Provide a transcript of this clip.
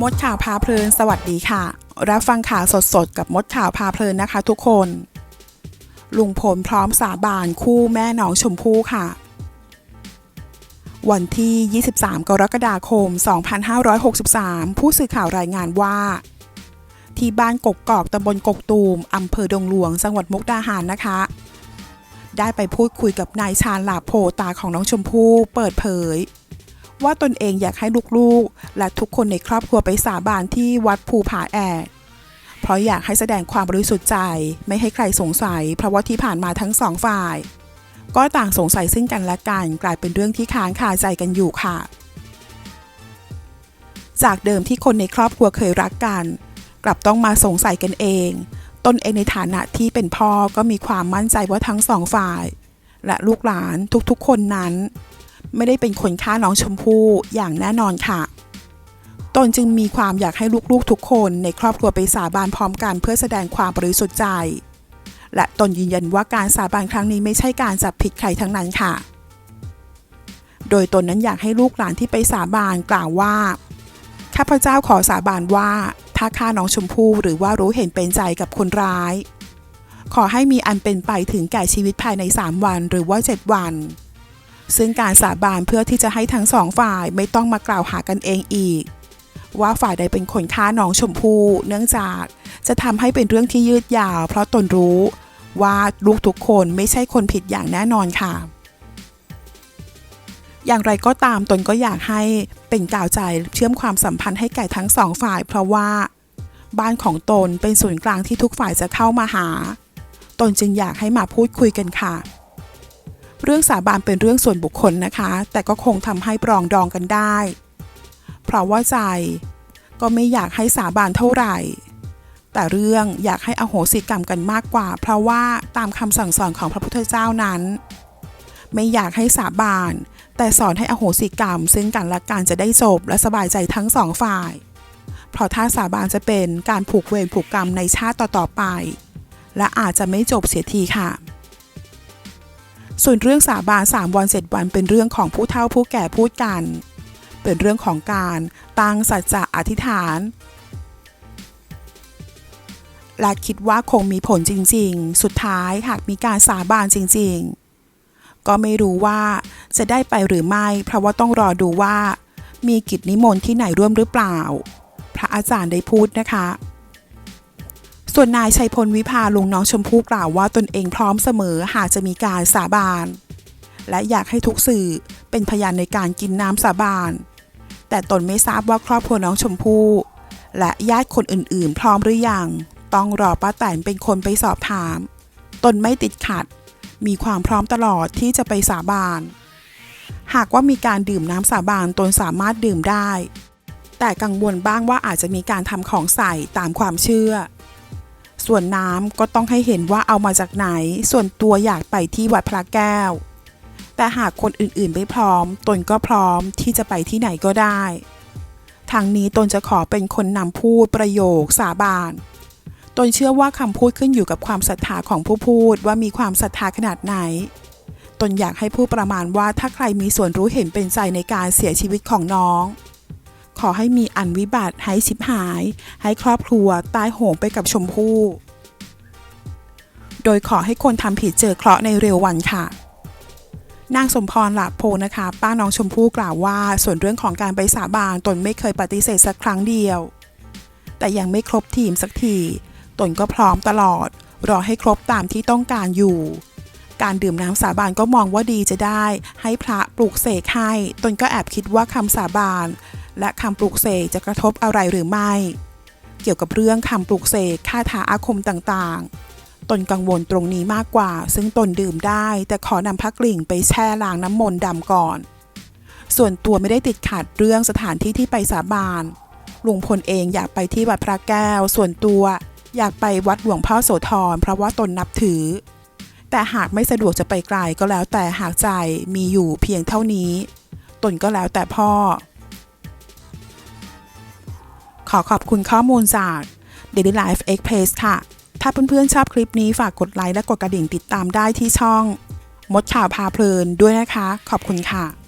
มดข่าวพาเพลิน สวัสดีค่ะ รับฟังข่าวสดๆ กับมดข่าวพาเพลินนะคะ ทุกคน ลุงพลพร้อมสาบานคู่แม่น้องชมพู่ค่ะ วันที่ 23 กรกฎาคม 2563 ผู้สื่อข่าวรายงานว่า ที่บ้านกกกอกตำบลกกตูมอำเภอดงหลวง จังหวัดมุกดาหารนะคะ ได้ไปพูดคุยกับนายชาญหลาโพตาของน้องชมพู่เปิดเผย ว่าตนเองอยากให้ลูกๆ และทุกคนในครอบครัวไปสาบานที่วัดภูผาแอกเพราะอยากให้แสดงความบริสุทธิ์ใจ ไม่ให้ใครสงสัย เพราะว่าที่ผ่านมาทั้งสองฝ่าย ก็ต่างสงสัยซึ่งกันและกัน กลายเป็นเรื่องที่ค้างคาใจกันอยู่ค่ะ จากเดิมที่คนในครอบครัวเคยรักกัน กลับต้องมาสงสัยกันเอง ตนเองในฐานะที่เป็นพ่อก็มีความมั่นใจว่าทั้งสองฝ่าย และลูกหลานทุกๆ คนนั้น ไม่ได้เป็นคนฆ่าน้องชมพู่อย่างแน่นอนค่ะตนจึงมีความอยากให้ลูกๆทุกคนในครอบครัวไปสาบานพร้อมกันเพื่อแสดงความบริสุทธิ์ใจ และตนยืนยันว่าการสาบานครั้งนี้ไม่ใช่การจับผิดใครทั้งนั้นค่ะ โดยตนนั้นอยากให้ลูกหลานที่ไปสาบานกล่าวว่า ข้าพเจ้าขอสาบานว่า ถ้าฆ่าน้องชมพู่หรือว่ารู้เห็นเป็นใจกับคนร้าย ขอให้มีอันเป็นไปถึงแก่ชีวิตภายใน 3 วันหรือว่า 7 วัน ซึ่งการสาบานเพื่อที่จะให้ทั้งสองฝ่ายไม่ต้องมากล่าวหากันเองอีก ว่าฝ่ายใดเป็นคนฆ่าน้องชมพู่เนื่องจากจะทำให้เป็นเรื่องที่ยืดยาว เพราะตนรู้ว่าลูกทุกคนไม่ใช่คนผิดอย่างแน่นอนค่ะ อย่างไรก็ตามตนก็อยากให้เป็นกาวใจเชื่อมความสัมพันธ์ให้แก่ทั้งสองฝ่าย เพราะว่า บ้านของตนเป็นศูนย์กลางที่ทุกฝ่ายจะเข้ามาหา ตนจึงอยากให้มาพูดคุยกันค่ะ เรื่องสาบานเป็นเรื่องส่วนบุคคลนะคะ แต่ก็คงทำให้ปรองดองกันได้ เพราะว่าใจก็ไม่อยากให้สาบานเท่าไหร่ แต่เรื่องอยากให้อโหสิกรรมกันมากกว่า เพราะว่าตามคำสั่งสอนของพระพุทธเจ้านั้น ไม่อยากให้สาบาน แต่สอนให้อโหสิกรรม ซึ่งกันและกันจะได้จบและสบายใจทั้งสองฝ่าย เพราะถ้าสาบานจะเป็นการผูกเวรผูกกรรมในชาติต่อๆไป และอาจจะไม่จบเสียทีค่ะ ส่วนเรื่องสาบาน3วัน7วันเป็นเรื่องของผู้เฒ่าผู้แก่พูดกัน เป็นเรื่องของการตั้งสัจจะอธิษฐาน และคิดว่าคงมีผลจริงๆ สุดท้ายหากมีการสาบานจริงๆ ก็ไม่รู้ว่าจะได้ไปหรือไม่ เพราะว่าต้องรอดูว่า มีกิจนิมนต์ที่ไหนร่วมหรือเปล่า พระอาจารย์ได้พูดนะคะ ส่วนนายชัยพลวิภาลุงน้องชมพู่กล่าวว่าตนเองพร้อมเสมอหากจะมีการสาบาน และอยากให้ทุกสื่อเป็นพยานในการกินน้ำสาบาน แต่ตนไม่ทราบว่าครอบครัวน้องชมพู่และญาติคนอื่นๆ พร้อมหรือยัง ต้องรอป้าแตนเป็นคนไปสอบถาม ตนไม่ติดขัด มีความพร้อมตลอดที่จะไปสาบาน หากว่ามีการดื่มน้ำสาบานตนสามารถดื่มได้ แต่กังวลบ้างว่าอาจจะมีการทำของใส่ตามความเชื่อ ส่วนน้ำก็ต้องให้เห็นว่าเอามาจากไหน ส่วนตัวอยากไปที่วัดพระแก้ว แต่หากคนอื่นๆไม่พร้อม ตนก็พร้อมที่จะไปที่ไหนก็ได้ทางนี้ตนจะขอเป็นคนนำพูดประโยคสาบาน ตนเชื่อว่าคำพูดขึ้นอยู่กับความศรัทธาของผู้พูดว่ามีความศรัทธาขนาดไหน ตนอยากให้ผู้ประมาณว่าถ้าใครมีส่วนรู้เห็นเป็นใจในการเสียชีวิตของน้อง ขอให้มีอันวิบัติให้ชิบหาย ให้ครอบครัวตายโหงไปกับชมพู่ โดยขอให้คนทำผิดเจอเคราะห์ในเร็ววันค่ะนางสมพรหลาโพนะคะ ป้าน้องชมพู่กล่าวว่า ส่วนเรื่องของการไปสาบานตนไม่เคยปฏิเสธสักครั้งเดียว แต่ยังไม่ครบทีมสักที ตนก็พร้อมตลอด รอให้ครบตามที่ต้องการอยู่ การดื่มน้ำสาบานก็มองว่าดีจะได้ ให้พระปลูกเสกให้ ตนก็แอบคิดว่าคำสาบาน และคำปลูกเสกจะกระทบอะไรหรือไม่ เกี่ยวกับเรื่องคำปลูกเสกคาถาอาคมต่างๆ ตนกังวลตรงนี้มากกว่า ซึ่งตนดื่มได้ แต่ขอนำพักกลิ่งไปแช่ล้างน้ำมนต์ดำก่อน ส่วนตัวไม่ได้ติดขัดเรื่องสถานที่ที่ไปสาบานลุงพลเองอยากไปที่วัดพระแก้ว ส่วนตัวอยากไปวัดหลวงพ่อโสธรเพราะว่าตนนับถือ แต่หากไม่สะดวกจะไปไกลก็แล้วแต่หากใจมีอยู่เพียงเท่านี้ ตนก็แล้วแต่พ่อ ขอขอบคุณข้อมูลจาก Daily Life Express ค่ะ ถ้าเพื่อนๆชอบคลิปนี้ฝากกดไลค์และกดกระดิ่งติดตามได้ที่ช่อง มดข่าวพาเพลินด้วยนะคะ ขอบคุณค่ะ